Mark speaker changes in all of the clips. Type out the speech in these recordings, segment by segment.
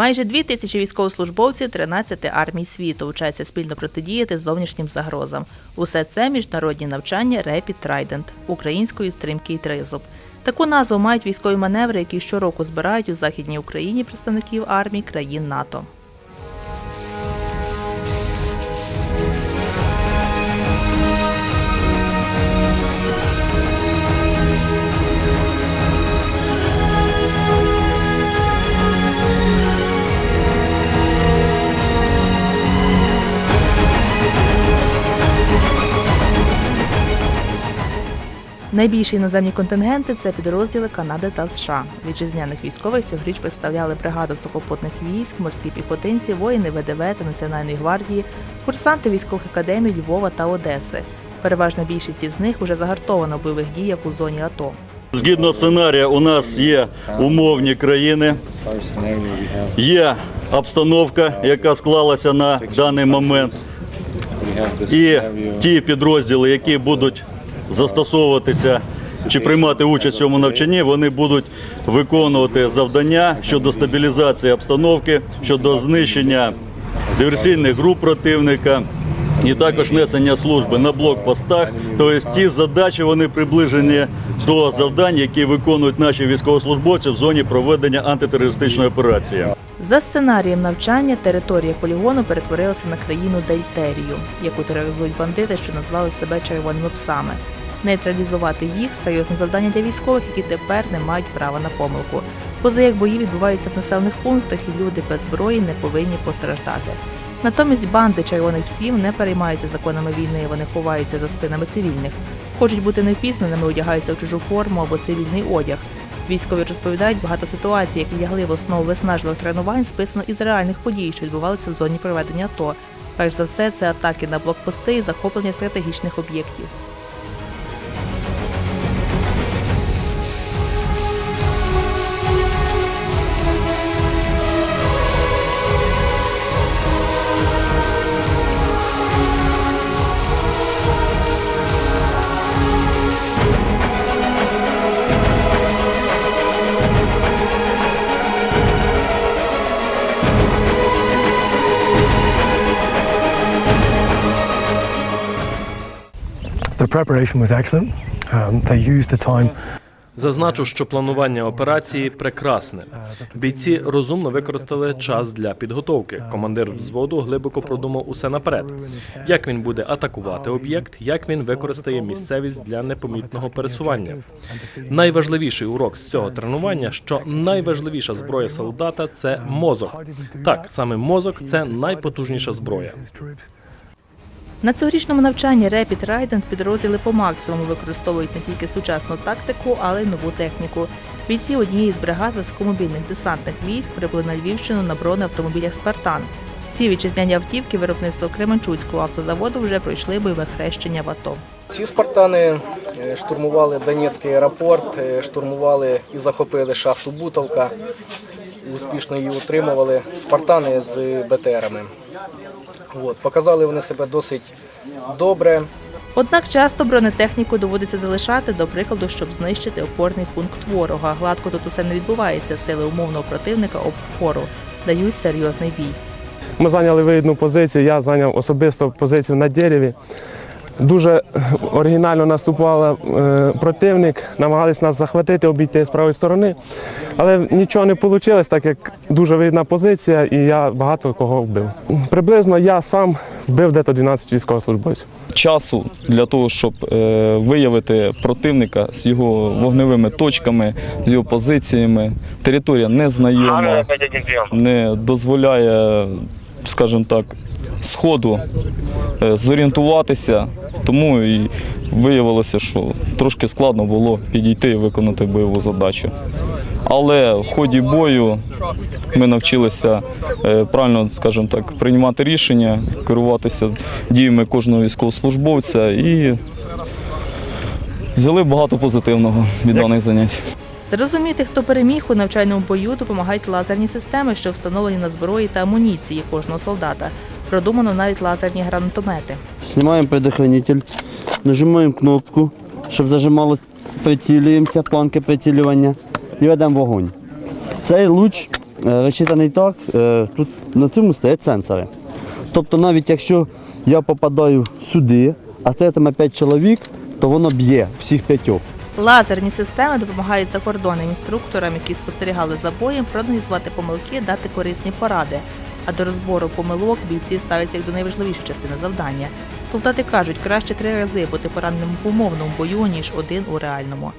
Speaker 1: Майже дві тисячі військовослужбовців 13 армій світу вчаться спільно протидіяти зовнішнім загрозам. Усе це міжнародні навчання Rapid Trident, українською стрімкий тризуб. Таку назву мають військові маневри, які щороку збирають у Західній Україні представників армій країн НАТО. Найбільші іноземні контингенти це підрозділи Канади та США. Вітчизняних військових цьогоріч представляли бригада сухопутних військ, морські піхотинці, воїни ВДВ та Національної гвардії, курсанти військових академій Львова та Одеси. Переважна більшість із них уже загартована в бойових діях у зоні АТО.
Speaker 2: Згідно сценарія, у нас є умовні країни, є обстановка, яка склалася на даний момент, і ті підрозділи, які будуть застосовуватися чи приймати участь в цьому навчанні, вони будуть виконувати завдання щодо стабілізації обстановки, щодо знищення диверсійних груп противника. І також несення служби на блокпостах. Тобто ті задачі вони приближені до завдань, які виконують наші військовослужбовці в зоні проведення антитерористичної операції.
Speaker 1: За сценарієм навчання територія полігону перетворилася на країну Дельтерію, яку тероризують бандити, що назвали себе червоними псами. Нейтралізувати їх серйозне завдання для військових, які тепер не мають права на помилку. Поза як бої відбуваються в населених пунктах, і люди без зброї не повинні постраждати. Натомість банди червоних псів не переймаються законами війни, вони ховаються за спинами цивільних. Хочуть бути невпізнаними, одягаються в чужу форму або цивільний одяг. Військові розповідають, багато ситуацій, які лягли в основу виснажливих тренувань, списано із реальних подій, що відбувалися в зоні проведення АТО. Перш за все, це атаки на блокпости і захоплення стратегічних об'єктів.
Speaker 3: Зазначу, що планування операції прекрасне. Бійці розумно використали час для підготовки. Командир взводу глибоко продумав усе наперед. Як він буде атакувати об'єкт, як він використає місцевість для непомітного пересування. Найважливіший урок з цього тренування, що найважливіша зброя солдата це мозок. Так, саме мозок це найпотужніша зброя.
Speaker 1: На цьогорічному навчанні Rapid Trident підрозділи по максимуму використовують не тільки сучасну тактику, але й нову техніку. Бійці однієї з бригад високомобільних десантних військ прибули на Львівщину на бронеавтомобілях Спартан. Ці вітчизняні автівки виробництва Кременчуцького автозаводу вже пройшли бойове хрещення в АТО.
Speaker 4: Ці спартани штурмували Донецький аеропорт, штурмували і захопили шахту Бутовка, успішно її утримували. Спартани з БТРами. От, показали вони себе досить добре.
Speaker 1: Однак часто бронетехніку доводиться залишати, до прикладу, щоб знищити опорний пункт ворога. Гладко тут усе не відбувається. Сили умовного противника об фору дають серйозний бій.
Speaker 5: Ми зайняли вигідну позицію. Я зайняв особисто позицію на дереві. Дуже оригінально наступав е, противник, намагались нас захватити, обійти з правої сторони. Але нічого не вийшло, так як дуже вигідна позиція, і я багато кого вбив. Приблизно я сам вбив десь 12 військовослужбовців.
Speaker 6: часу для того, щоб е, виявити противника з його вогневими точками, з його позиціями. Територія незнайома, не дозволяє, скажімо так, сходу зорієнтуватися. Тому і виявилося, що трошки складно було підійти і виконати бойову задачу. Але в ході бою ми навчилися е, правильно, скажімо так, приймати рішення, керуватися діями кожного військовослужбовця і взяли багато позитивного від даних занять.
Speaker 1: Зрозуміти, хто переміг у навчальному бою, допомагають лазерні системи, що встановлені на зброї та амуніції кожного солдата. Продумано навіть лазерні гранатомети.
Speaker 7: Снимаем предохранитель, нажимаємо кнопку, щоб зажимало, прицілюємося, планки прицілювання і ведемо вогонь. Цей луч е, розчитаний так, е, тут на цьому стоять сенсори. Тобто навіть якщо я попадаю сюди, а стоятиме 5 чоловік, то воно б'є всіх п'ятьох.
Speaker 1: Лазерні системи допомагають закордонним інструкторам, які спостерігали за боєм, проаналізувати помилки, дати корисні поради. А до розбору помилок бійці ставляться як до найважливішої частини завдання. Солдати кажуть, краще три рази бути пораненим в умовному бою, ніж один у реальному.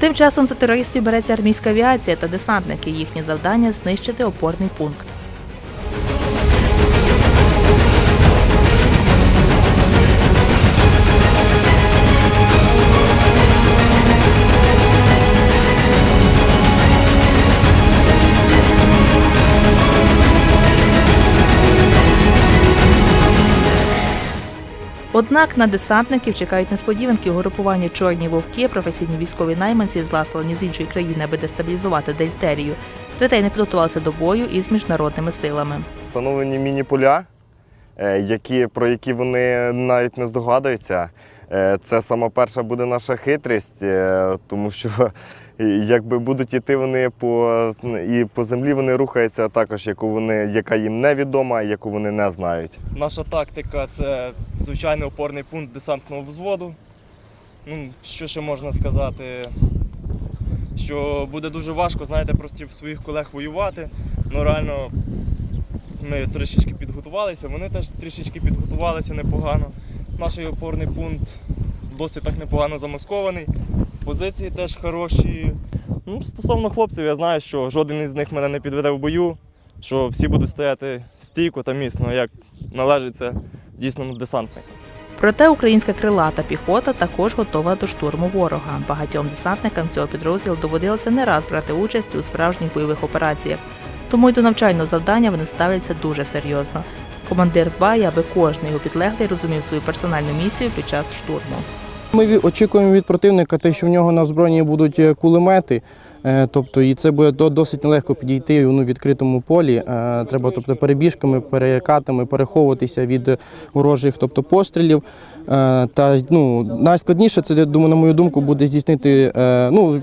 Speaker 1: Тим часом за терористів береться армійська авіація та десантники. Їхнє завдання знищити опорний пункт. Однак на десантників чекають несподіванки угрупування чорні вовки, професійні військові найманці, зласлані з іншої країни, аби дестабілізувати дельтерію. Ретельно підготувалися до бою із міжнародними силами.
Speaker 8: встановлені міні-поля, е, які, про які вони навіть не здогадуються. Е, Це сама перша буде наша хитрість, е, тому що якби будуть іти вони по і по землі вони рухаються також, яку вони, яка їм невідома, яку вони не знають.
Speaker 9: Наша тактика це звичайний опорний пункт десантного взводу. Ну, що ще можна сказати? Що буде дуже важко, знаєте, просто в своїх колег воювати. Ну реально ми трішечки підготувалися, вони теж трішечки підготувалися непогано. Наш опорний пункт досить так непогано замаскований. Позиції теж хороші. Ну, стосовно хлопців, я знаю, що жоден із них мене не підведе в бою, що всі будуть стояти стійко та міцно, як належить це дійсно десантнику.
Speaker 1: Проте українська крилата піхота також готова до штурму ворога. Багатьом десантникам цього підрозділу доводилося не раз брати участь у справжніх бойових операціях. Тому й до навчального завдання вони ставляться дуже серйозно. Командир дбає, аби кожен його підлеглий розумів свою персональну місію під час штурму.
Speaker 4: Ми очікуємо від противника те, що в нього на озброєнні будуть е, кулемети. Е, Тобто, і це буде до- досить нелегко підійти ну, в відкритому полі. Е, Треба тобто, перебіжками, перекатами переховуватися від ворожих тобто, пострілів. Е, Та ну, найскладніше це, думаю, на мою думку, буде здійснити ну,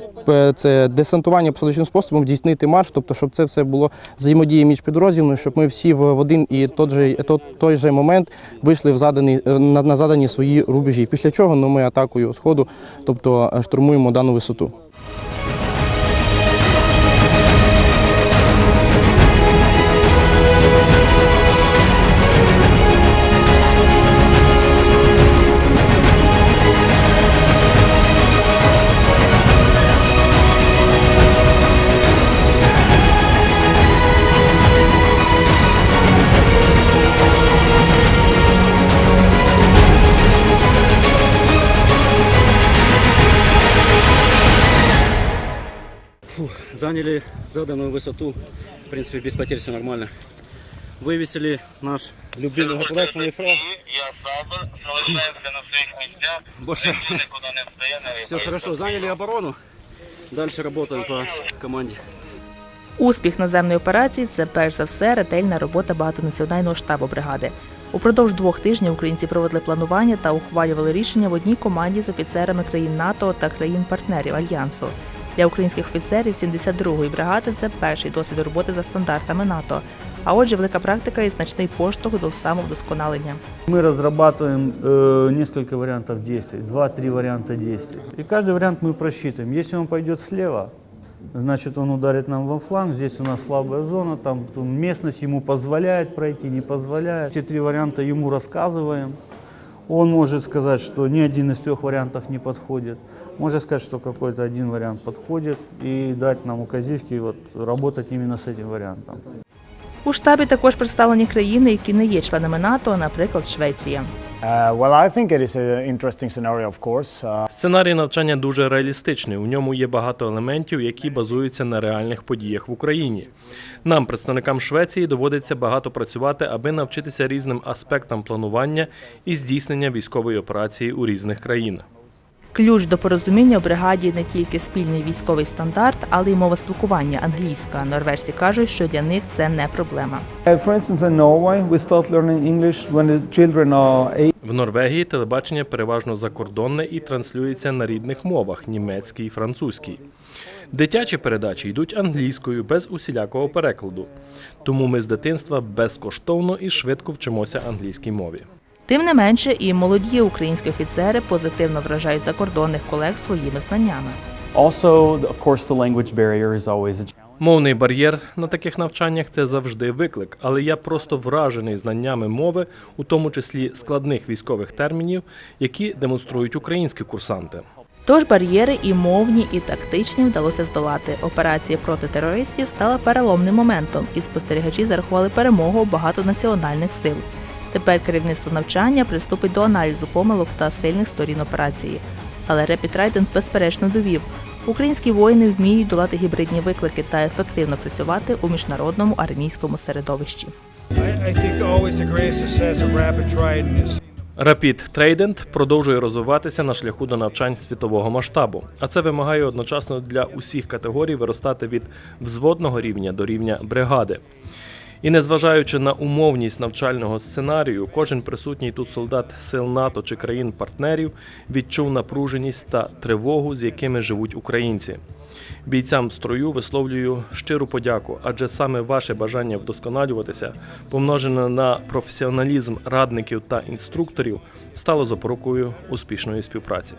Speaker 4: це десантування посадочним способом, здійснити марш, тобто, щоб це все було взаємодія між підрозділами, щоб ми всі в один і той же, той же момент вийшли в заданий, на, на задані свої рубежі. Після чого ну, ми атакою сходу, тобто штурмуємо дану висоту.
Speaker 10: заняли заданную высоту. В принципе, без потерь все нормально. Вывесили наш любимый государственный флаг. Больше. Все хорошо, заняли оборону. Дальше работаем по команде.
Speaker 1: Успіх наземної операції це перш за все ретельна робота багатонаціонального штабу бригади. Упродовж двох тижнів українці проводили планування та ухвалювали рішення в одній команді з офіцерами країн НАТО та країн-партнерів альянсу. Для українських офіцерів 72-ї бригади це перший досвід роботи за стандартами НАТО. А отже, велика практика і значний поштовх до самовдосконалення.
Speaker 11: Мы разрабатываем э, несколько вариантов действий, два-три варианта действий. И каждый вариант мы просчитываем. Если он пойдет слева, значит он ударит нам во фланг, здесь у нас слабая зона, там, там местность ему позволяет пройти, не позволяет. Эти три варианта ему рассказываем. Он может сказать, что ни один из трех вариантов не подходит. Может сказать, что какой-то один вариант подходит и дать нам указивки вот, работать именно с этим вариантом.
Speaker 1: У штабі також представлені країни, які не є членами НАТО, наприклад, Швеція.
Speaker 3: Сценарій навчання дуже реалістичний. У ньому є багато елементів, які базуються на реальних подіях в Україні. Нам, представникам Швеції, доводиться багато працювати, аби навчитися різним аспектам планування і здійснення військової операції у різних країнах.
Speaker 1: Ключ до порозуміння у бригаді не тільки спільний військовий стандарт, але й мова спілкування англійська. Норвежці кажуть, що для них це не проблема.
Speaker 12: For instance, in Norway, we start learning English when the children are eight.
Speaker 3: В Норвегії телебачення переважно закордонне і транслюється на рідних мовах німецький і французький. Дитячі передачі йдуть англійською без усілякого перекладу. Тому ми з дитинства безкоштовно і швидко вчимося англійській мові.
Speaker 1: Тим не менше, і молоді українські офіцери позитивно вражають закордонних колег своїми знаннями.
Speaker 3: Мовний бар'єр на таких навчаннях це завжди виклик, але я просто вражений знаннями мови, у тому числі складних військових термінів, які демонструють українські курсанти.
Speaker 1: Тож бар'єри і мовні, і тактичні вдалося здолати. Операція проти терористів стала переломним моментом, і спостерігачі зарахували перемогу багатонаціональних сил. Тепер керівництво навчання приступить до аналізу помилок та сильних сторін операції. Але Trident безперечно довів, українські воїни вміють долати гібридні виклики та ефективно працювати у міжнародному армійському середовищі.
Speaker 3: Rapid Trident продовжує розвиватися на шляху до навчань світового масштабу, а це вимагає одночасно для усіх категорій виростати від взводного рівня до рівня бригади. І незважаючи на умовність навчального сценарію, кожен присутній тут солдат сил НАТО чи країн-партнерів відчув напруженість та тривогу, з якими живуть українці. Бійцям в строю висловлюю щиру подяку, адже саме ваше бажання вдосконалюватися, помножене на професіоналізм радників та інструкторів, стало запорукою успішної співпраці.